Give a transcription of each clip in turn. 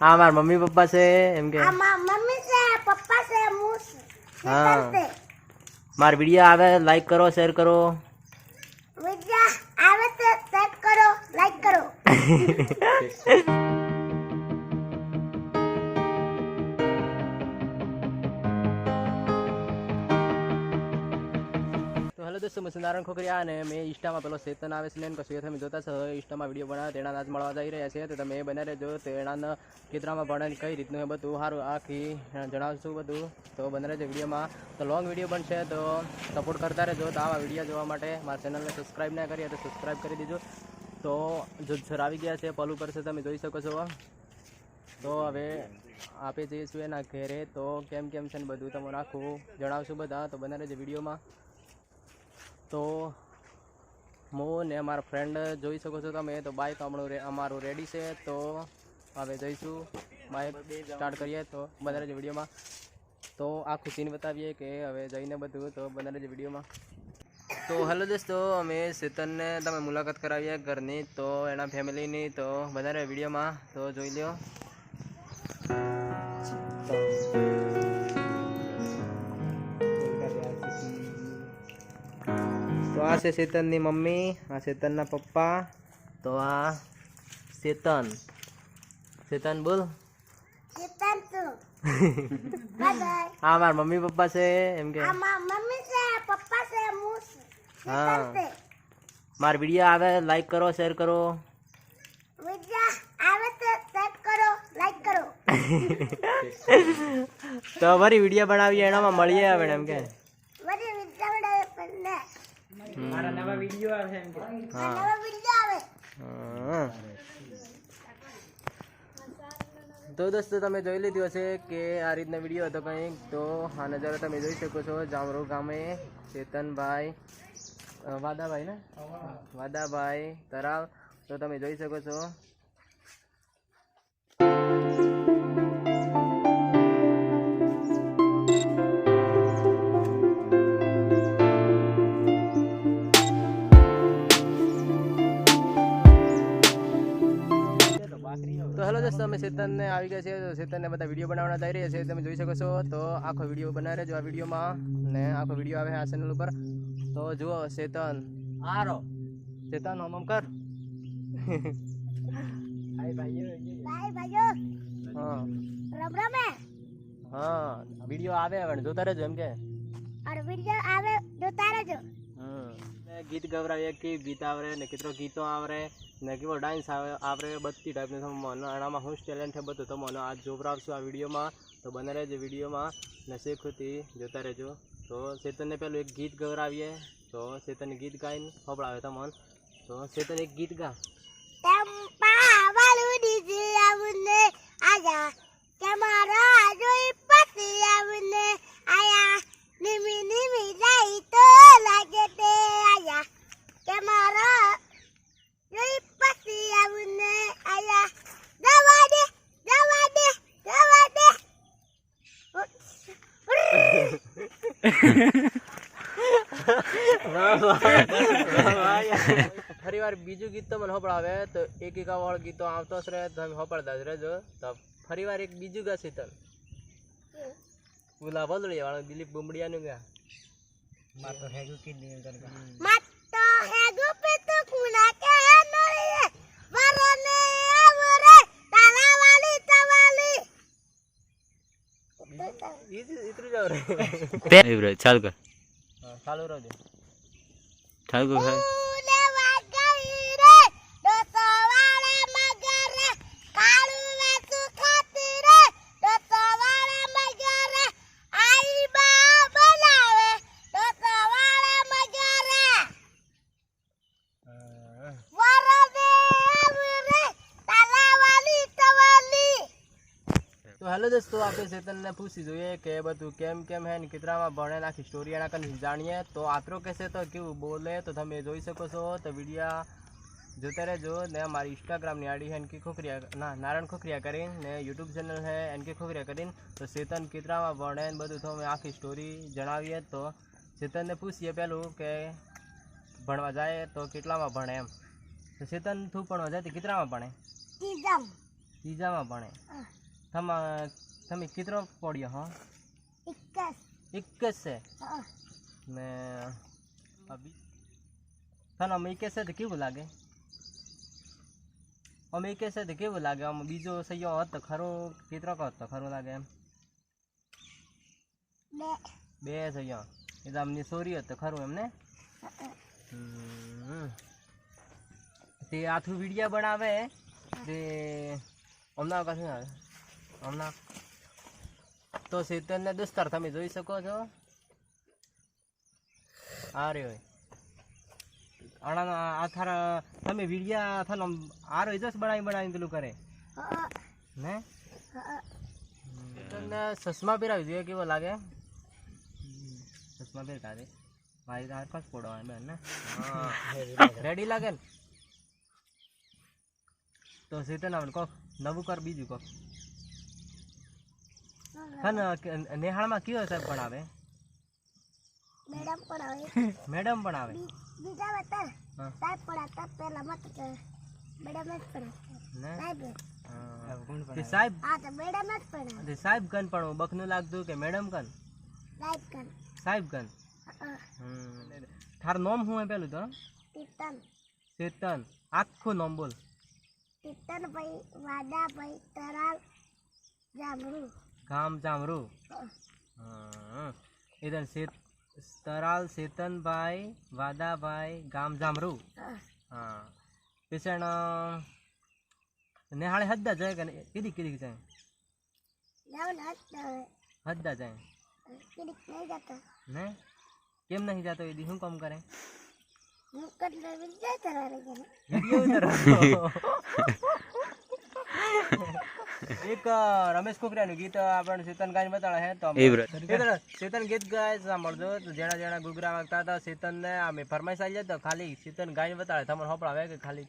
આ મારા mummy papa છે એમ કે. મમ્મી છે પપ્પા છે હું હા. મારા વીડિયો આવે લાઈક કરો શેર કરો. વીડિયો આવે તો શેર કરો લાઈક કરો. દોસ્તો હું નારાયણ ખોખરિયા અને મેં ઇન્સ્ટામાં પેલો ચેતન આવે છે. ને કશું તમે જોતા છો. ઇન્સ્ટામાં વીડિયો બનાવે, તેના નાચ મળવા જઈ રહ્યા છે. તો તમે એ બને રહેજો. તેના ચિત્રમાં ભણે કઈ રીતનું એ બધું સારું આખી જણાવશું બધું. તો બને રહેજો વિડીયોમાં. તો લોંગ વીડિયો બનશે, તો સપોર્ટ કરતા રહેજો. તો આવા વીડિયો જોવા માટે મારા ચેનલને સબસ્ક્રાઈબ ના કરીએ તો સબસ્ક્રાઈબ કરી દેજો. તો જો સર આવી ગયા છે, પલ ઉપર છે, તમે જોઈ શકો છો. તો હવે આપે જઈશું એના ઘેરે. તો કેમ કેમ છે ને બધું? તમને આખું જણાવશું બધા. તો બને રહેજો વિડીયોમાં. તો હું ને અમારા ફ્રેન્ડ જોઈ શકો છો તમે, તો બાઇક આપણું અમારું રેડી છે, તો હવે જઈશું બાઇક સ્ટાર્ટ કરીએ, તો બધા જ વિડીયોમાં તો આખું સીન બતાવીએ કે હવે જઈને બધું, તો બધા જ વિડીયોમાં તો હેલો દોસ્તો, અમે ચેતનને તમે મુલાકાત કરાવીએ ઘરની, તો એના ફેમિલીની તો વધારે વિડીયોમાં તો જોઈ લ્યો. તો આ છે ચેતનની મમ્મી આ ચેતનના પપ્પા. તો આ ચેતન ચેતન બોલ. આ મારા મમ્મી પપ્પા છે એમ કે. હું હા. મારા વીડિયો આવે લાઈક કરો શેર કરો. તો અમારી કરો તો ફરી વીડિયો બનાવીએ એનામાં મળીએ આવે એમ કે. વીડિયો આવે એમ કે હા નવો વિદ્યા આવે તો દોસ્તો તમે જોઈ લીધું હશે કે આ રીતના વીડિયો હતો કંઈક. તો આ નજારો તમે જોઈ શકો છો. જામરો ગામે ચેતનભાઈ વાદાભાઈ ને? વાદાભાઈ તરાવ. તો તમે જોઈ શકો છો. ચેતનને આવી ગયા છે ચેતનને બધા વીડિયો બનાવવાના થઈ રહ્યા છે તમે જોઈ શકો છો. તો આખો વીડિયો બનાવે રહેજો આ વિડીયોમાં. ને આખો વીડિયો આવે આ ચેનલ ઉપર. તો જુઓ ચેતન. આરો ચેતન હમ કર. હાય ભાઈઓ હાય ભાઈઓ. હા. રમ રમે. હા વીડિયો આવે પણ જોતા રહેજો એમ કે. અરે વીડિયો આવે જોતા રહેજો. ગીત ગવરાવીએ કે ગીત આવરે ને કેટલો ગીતો આવરે ને કેવો ડાન્સ આવે આવરે બધી ટાઈપનું તમે મને આનામાં હું ટેલેન્ટ છે બધું. તમને આજ જોબરાવશું આ વિડીયોમાં. તો બને રહેજો વિડીયોમાં. ને શીખુથી જોતા રહેજો. તો ચેતનને પેલું એક ગીત ગવરાવીએ. તો ચેતન ગીત ગાઈને ખબડાવે તો મન. તો ચેતન એક ગીત ગા. આયા. તમારા જોઈ પતિ આવને આયા. નિમી નિમી જાય તો લાગે તે આયા. તમારા જોઈ પતિ આવને આયા. દવા દે દવા દે દવા દે. ફરી વાર બીજું ગીત તો મને હોપડાવે તો એક એકા વાળું ગીતો આવતો જ રહે તમે હોપડતા જ રહેજો. તો ફરી વાર એક બીજું ગાશે શીતલ પેલા વલડી વાળો દિલીપ બુમડિયાનું ગા મત હે ગુપિત કુણા કે નરીએ વરને આવરે તાલા વાલી તવાલી ઇતરું જાવ રે. ચાલુ કર. ચાલુ રહો રહેજો. ચાલુ કર ફૂલે વાગઈ રે દોતો વાળે મગરે કાળું વેસુ ખાતી રે દોતો વાળે મગરે આઈ બા બોલાવે દોતો વાળે મગરે વરને આવરે તારા વાલી તવાલી તો દોસ્તો આપણે ચેતનને પૂછી જોઈએ કે બધું કેમ કેમ હે ને કેટલામાં ભણે ને આખી સ્ટોરી એના કરીને જાણીએ. તો આતરો કહેશે તો કેવું બોલે તો તમે જોઈ શકો છો. તો વિડીયા જોતા રહેજો ને મારી ઇન્સ્ટાગ્રામની આડી હેન એનકી ખોખરિયા ના નારાયણ ખોખરિયા કરીને ને યુટ્યુબ ચેનલ હે એનકે ખોખરિયા કરીને. તો ચેતન કેટલામાં ભણે ને બધું તમે આખી સ્ટોરી જણાવીએ. તો ચેતનને પૂછીએ પહેલું કે ભણવા જાય તો કેટલામાં ભણે એમ. તો ચેતન તું ભણવા જાય તો કેટલામાં ભણે? ત્રીજામાં. ભણે. તમે તમે કેટલો પડ્યો હા? એક જ છે? ને તને અમે એક છે તો કેવું લાગે? અમે એક છે તો કેવું લાગે? આમ બીજો સૈયો હોત ખરો? કેટલો હોત? ખરો લાગે એમ? બે. સૈયો. એ તો આમની સોરી હોત તો ખરું એમ ને? હા, હમ. તે આથું વિડીયા બનાવે તે અમદાવાદ પાસે હમણાં તો ને દોસ્તાર તમે જોઈ શકો છો. આ રહ્યો આણા આ તમે તમે આથાનો આ આરો જસ બનાવી બનાવીને પેલું કરે. ને? તમને ચશ્મા પહેરાવી જોઈએ કેવો લાગે? ચશ્મા પહેરતા દે મારી તો હારખા જ પડવા બેન ને? રેડી લાગે ને? તો સીટન આવે કોક નવું કર બીજું કોક. હા નેહાળમાં કયો સાહેબ ભણાવે મેડમ પણ આવે. મેડમ પણ આવે? બીજા બતા સાહેબ પડાતા પહેલા મત મેડમ જ પડાતા સાહેબ. સાહેબ હા તો મેડમ જ પડાવે સાહેબ કન પણ બખનું લાગતું કે મેડમ કન? સાહેબ કર સાહેબ કન? હા, હમ. શું હે પેલું તો? તીતન ચેતન આખું નોમ બોલ. ભાઈ વાડા ભાઈ તરાલ જામરૂ. ગામ ચામરું ઇદન સેત તરાલ સેતનભાઈ વાદાભાઈ ગામ જામરું. હા. પિસણ નેહાળે હદ્દા જાય કે? કીધી કીધી જાય. હદ્દા જાય. ને? કેમ નહીં જાતો? એ શું કામ કરે? વીડિયો ઉતારવાનો. એક રમેશ કુકરાનું ગીત આપણને ચેતન ગાઈને બતાડે હે તો ચેતન ચેતન ગીત ગાય સાંભળજો તો જેણા જેણા ગુગરા વાગતા હતા ચેતન ને અમે ફરમાઈશ આવી જાય તો ખાલી ચેતન ગાઈને બતાડે. તમને હોપડાવે કે ખાલી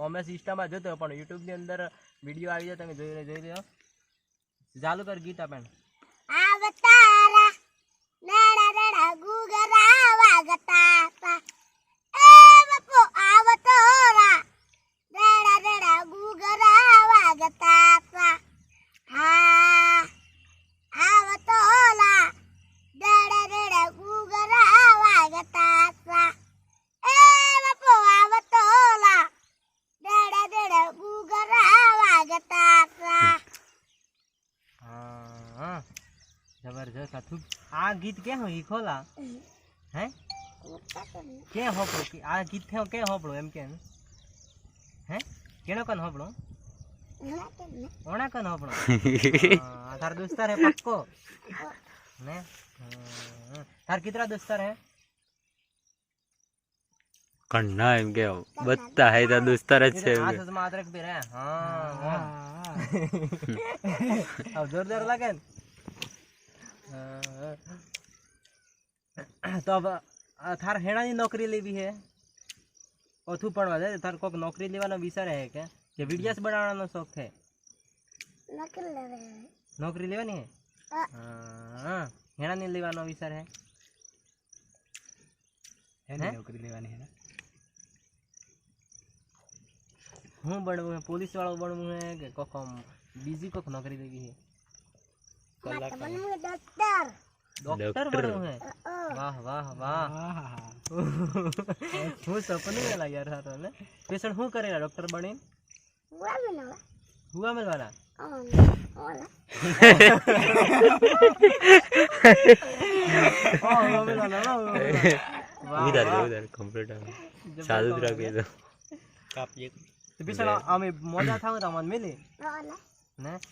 અમે સિસ્ટમમાં જોતો પણ યુટ્યુબની અંદર વીડિયો આવી જાય તમે જોઈ જોઈ લો ચાલુ કર ગીત આપણને. આવતારા નાડા નાડા ગુગરા વાગતા તા એ બાપુ આવતોરા નાડા નાડા ગુગરા વાગતા તા હા આવતોલા નાડા નાડા ગુગરા વાગતા તા એ બાપુ આવતોલા નાડા નાડા ગુગરા વાગતા તા હા હા જબરજસ્ત આ થૂક આ ગીત ક્યાં હોય ઈ ખોલા હે ક્યાં હોપડો કે આ ગીત થયો ક્યાં હોપડો એમ કે હે કેનો કન હોપડો ઓણા કન હોપડો હા, તાર દોસ્તાર હે પક્કો ને હા. તાર કિતરા દોસ્તાર હે કન્ના એમ કે બધા હે તો દોસ્તાર જ છે એમ આ કે. સસમાં અદરક પીર હે હા હા अब जोरदार लगे તો હવે તાર હેણાની નોકરી લેવી હે? ઓથું ભણવા જાય તાર કોઈક નોકરી લેવાનો વિચારે હે કે? કે વિડીયાસ બનાવવાનો શોખ છે? નોકરી લેવાની હે? હા. હેણાની લેવાનો વિચાર હે? હેને નોકરી લેવાની હે હું બનવું પોલીસ વાળો બનવું હે કે કોક બીજી કોક નોકરી લેવી હે? ડોક્ટર. ડોક્ટર. બનવું હે વાહ વાહ વાહ. હું સપનું મેલા યાર હારો ને પેશન્ટ શું કરેલા ડોક્ટર બની હુઆ મેનવા હુઆ મેલવાના કમ્પ્લીટ ચાલુ જ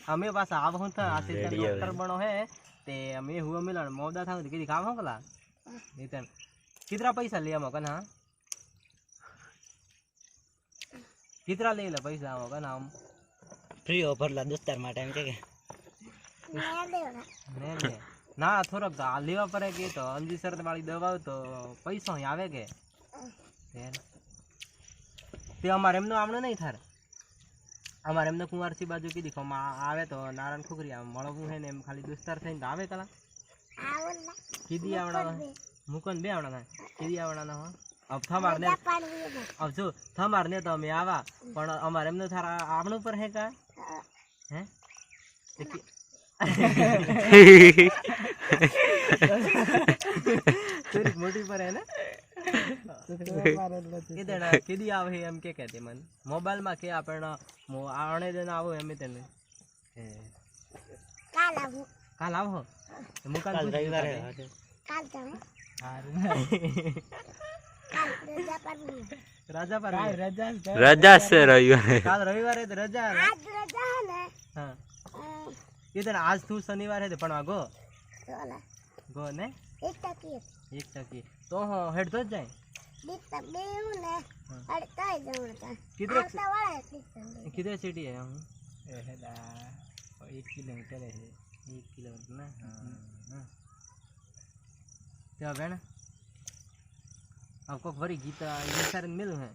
અમે ને પાછા આવ હું થા આ Ready ડોક્ટર. બનો હે. તે અમે હું અમે લણ મોદા તો કીધી કામ હું કલા નીતન કિતરા પૈસા લે કન કના કિતરા લઈ લે પૈસા આમાં કના આમ? ફ્રી ઓફર લા દોસ્તાર માટે એમ કે કે. ને લે. ના થોડોક તો આ લેવા પડે કે તો અંજી શરત વાળી દવા તો પૈસા આવે કે? તે અમારે એમનું આમણું નહીં થાય. અમારે એમને કુંવારસી બાજુ કીધી ખો આવે તો નારાયણ ખુકરી આમ મળવું હે ને એમ ખાલી દોસ્તાર થઈને આવે તલા કીધી આવડા મુકન બે. આવડા કીધી આવડા ના હવે થમાર ને હવે જો થમાર ને તો અમે આવા પણ અમારે એમને થારા આપણું પર હે કા? હે. મોટી પર હે ને? કીધી આવે એમ કે કહેતી મને. મોબાઈલમાં કે આપણને આણે જઈને આવો એમ તેને. કાલ આવું. કાલ આવો હું. કાલ રવિવારે કાલ જાઉં રજા પર રજા છે. રવિવારે. કાલ રવિવારે રજા? આજ રજા હે ને. હા. એ તને આજ તું શનિવાર હે પણ ગો. તો ગો ને એક ટકી. એક ટકી. તો હેડતો જ જાય किधर सिटी है हम एक किलोमीटर है एक किलोमीटर ना हाँ क्या भेण आपको खबर गीता ये सारे मिल हैं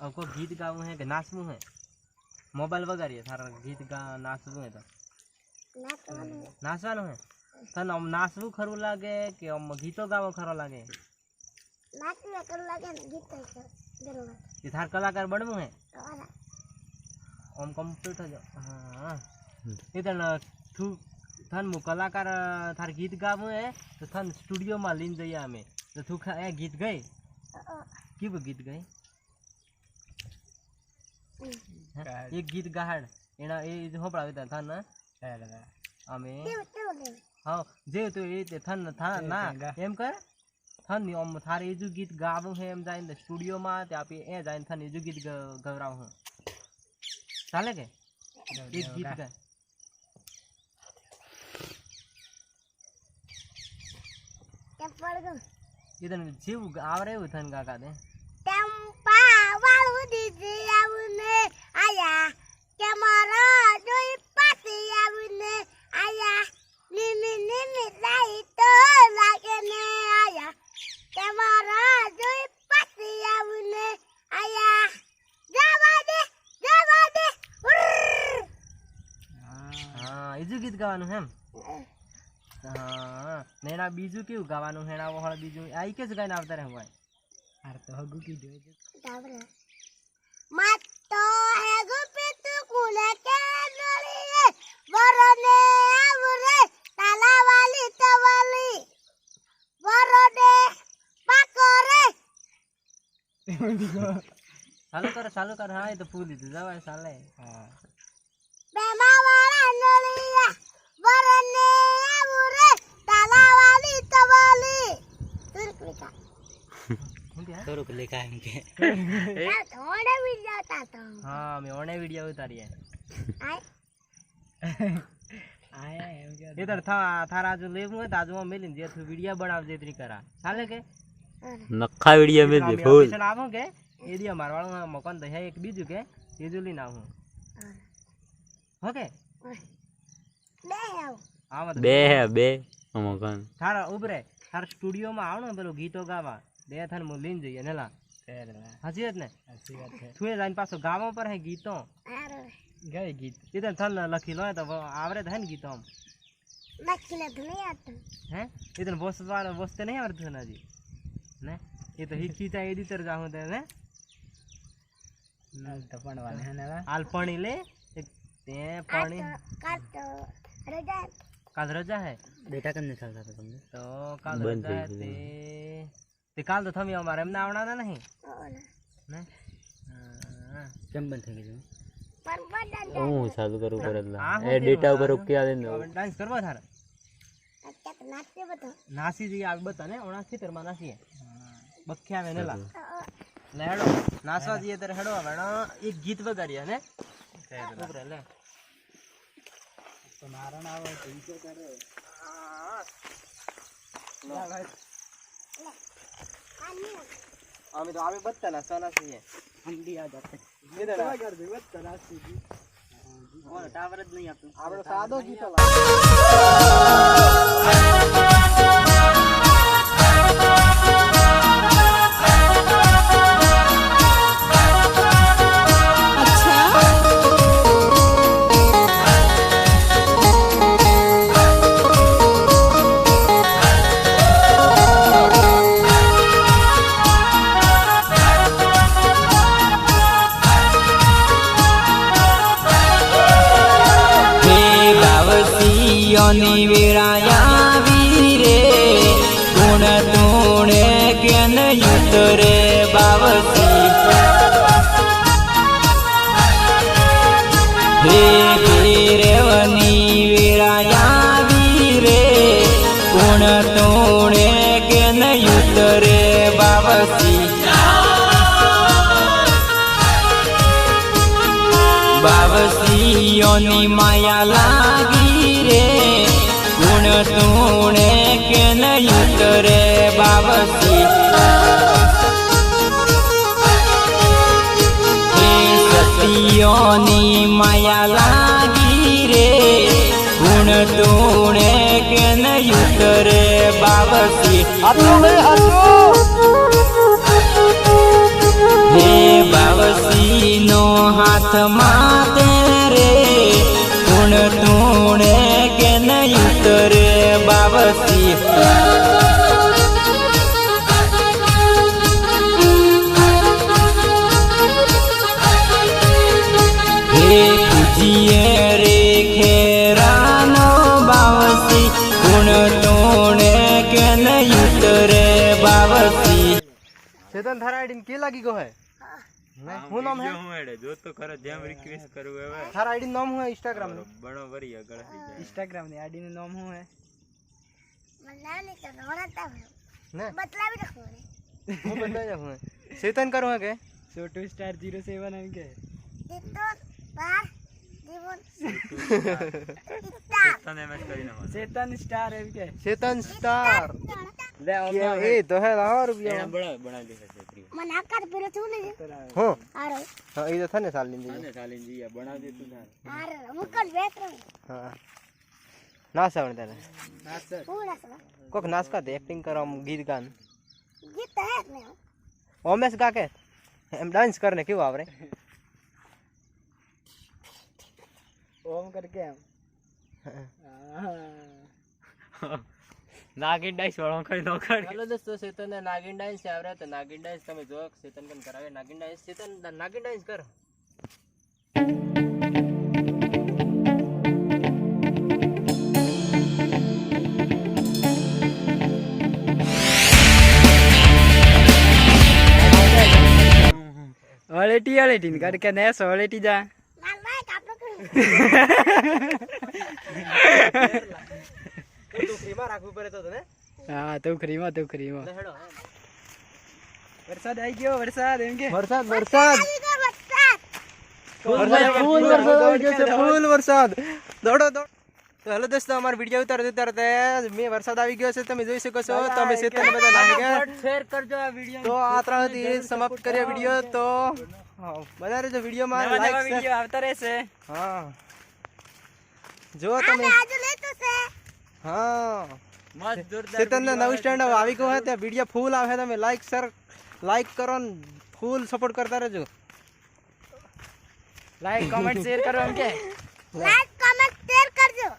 आपको गीत गाऊ है कि नाचવું है મોબાઈલ વગાડીએ સારા ગીત ગા નાચવું હે તો નાચવાનું હે તને આમ નાચવું ખરું લાગે કે આમ ગીતો ગાવો ખરો લાગે? નાચવું ખરું લાગે ને ગીતો ખરું લાગે તાર કલાકાર બનવું હે? આમ કમ્પ્લીટ જ હા એ તને તું થન મુ કલાકાર થાર ગીત ગાવું હે તો થન સ્ટુડિયોમાં લઈને જઈએ અમે. તો તું એ ગીત ગઈ? કેવું ગીત ગઈ? એક ગીત ગાહડ. એના એ હોપડાવે તને થન અમે હા જે તો એ તે થન થા ના ગા. એમ કર. થનની ઓમ થારે એજુ ગીત ગાવું હે એમ જાઈને સ્ટુડિયો માં તે આપી એ જાઈને થન એજુ ગીત ગવરાવ હું. ચાલે કે? એક ગીત ગા તને જેવું આવડે એવું થન કાકા દે ટેમ્પા વાળું દીદી આવું ને આયા. કે મારા જોઈ પાસી આવું ને આયા. તો. હા એજુ ગીત ગાવાનું હેમ હા ને બીજું કેવું ગાવાનું હેના વહળ બીજું આ કે જ ગાઈને આવતા રહે હોય આર તો હગુ કીધું હજુ. Dobra. Mato he gupitu kule કુલે કે Borone avure ચાલુ કર ચાલુ કર. હા એ તો ફૂલ દીધું જવાય ચાલે હા. થોડુંક લેખા એમ કે. Thode video tato હા મેં ઓણે વીડિયો ઉતારીએ Ay આયા. એમ કે તાર થા થારા જો લેવું હોય તો આજુમાં મેલીને જે તું વીડિયો બનાવજે ત્રી કરા. ચાલે કે? નખા વીડિયો મેં અમે ફૂલ ઓફિસે કે એ દી અમાર વાળું મકાન તો એક બીજું કે એ જો લઈને આવું. ઓકે બે આવ આવા બે હે બે મકાન. થારા ઉભરે. તારા સ્ટુડિયોમાં આવ ને પેલો ગીતો ગાવા. બે થાન હું લઈને જઈએ નેલા. હાજી વાત ને? સાચી વાત છે. તું એ જઈને પાછો ગાવા પર હે ગીતો. ગાય ગઈ ગીત. એ તો થન લખી લો તો આવરે થાય ને ગીતો આમ. લખી લે નહીં આવતું હે? એ તને બોસવા બોસતે નહીં આવડતું હજી ને? એ તો ત્યાં એડિટર જાઉં તે ને હાલ હે ને હાલ પાણી લે. તે પાણી કાલ રજા હે. બેટા કેમ નથી ચાલતા તમને? તો કાલ રજા તે તે કાલ તો થમી અમારે એમને આવવાના નહીં. ને? કેમ બંધ થઈ ગયું હું ચાલુ કરું પર એ ડેટા ઉપર કેવું? આવે ને. ડાન્સ કરવા બધો. નાસી જઈએ આવી બતા ને ઓણા ખેતરમાં નાસીએ. બખ્યા વેનેલા ને લા હેડો નાસવા જઈએ ત્યારે હેડો આવે એક ગીત વગાડીએ ને? ઉભરે લે. તો નારણ આવે તો ઈ તો કરે અમે તો આવી બત્તા નાસવા છીએ. ઠંડી આ જાતે ટાવર જ નહીં આપતું. આપણો સાદો ગીતો Bye. બરસીઓની વેળાયા વીરે ગુણ તુણે કેન યુત રે બાવસી હે ભૈરવની વેળાયા વીરે ગુણ તુણે કેન યુત રે બાવસી બાવસીઓની માયા સતીઓની માયા લાગી રે. ગુણ ટૂણે કે નયુત રે બાબસી હે બાવસી નો હાથમાં રે. ચેતન થારા આઈડી કે લાગી ગયો હે? હું. નામ હે? જો તો ખરો જેમ રિક્વેસ્ટ કરું હવે. થાર આઈડી નામ હું હે? ઇન્સ્ટાગ્રામનું? બરોબર આગળ થઈ જાય. ઇન્સ્ટાગ્રામની આઈડી નું નામ હું હે? મને નહીં કરતો હું ને બતલાવી રાખું ને હું? બદલાઈ રાખું શેતન કરું હે કે? છોટુ સ્ટાર જીરો સેવન એમ કે. દીતો બાર જીવન ઇત્તા તને કરી નાખો ચેતન સ્ટાર એમ કે. ચેતન સ્ટાર. લે એ તો હે લાવો રૂપિયા બડા દેશે છોકરી મને આકાર પીરો છું ને. હો. આરો હા ઈ તો થને સાલની તને ચાલી જઈએ બનાવી દે તું તાર આર મુકલ બેઠો હા. નાસ આવડે તને સવા કોક નાસ કા એક્ટિંગ કરો આમ ગીત ગાન. ગીત હે ને. ઓમેશ કા કે એમ ડાન્સ કરને કેવું આવડે? ઓમ કરકે એમ. નાગિન ડાઈસ વાળો કઈ નો કરી. હેલો દોસ્તો ચેતન ને નાગિન ડાઈસ છે આવરે તો નાગિન ડાઈસ તમે જો ચેતન કન કરાવે. નાગિન ડાઈસ ચેતન નાગિન ડાઈસ કર. અળેટી અળેટી કર કે ને અળેટી જા. લાલ ભાઈ કાપડો કરું. તું ફ્રીમાં રાખવું પડે તો તને? હા તું ખરીમાં તું ખરીમાં વરસાદ આવી ગયો વરસાદ એમ કે? વરસાદ વરસાદ. ફૂલ વરસાદ આવી ગયો છે ફૂલ વરસાદ. દોડો દોડો. તો હેલો દોસ્તો અમારો વીડિયો ઉતારते ઉતારતે. મેં વરસાદ આવી ગયો છે તમે જોઈ શકો છો. તમે ચેતન બધા ગયા શેર કરજો આ વીડિયો તો આ ત્રણથી સમાપ્ત કર્યો વીડિયો તો. બધા રહેજો વિડીયોમાં લાઈક વીડિયો આવતા રહેશે. હા. જો તમે. આજે લેતો છે. હા. મસ્ત જોરદાર ચેતન ને નવું સ્ટેન્ડ આવી ગયું હોય ત્યાં વીડિયો ફૂલ આવે તમે લાઈક સર લાઈક કરો ને ફૂલ સપોર્ટ કરતા રહેજો. લાઈક કમેન્ટ શેર કરો એમ કે. લાઈક કમેન્ટ શેર કરજો.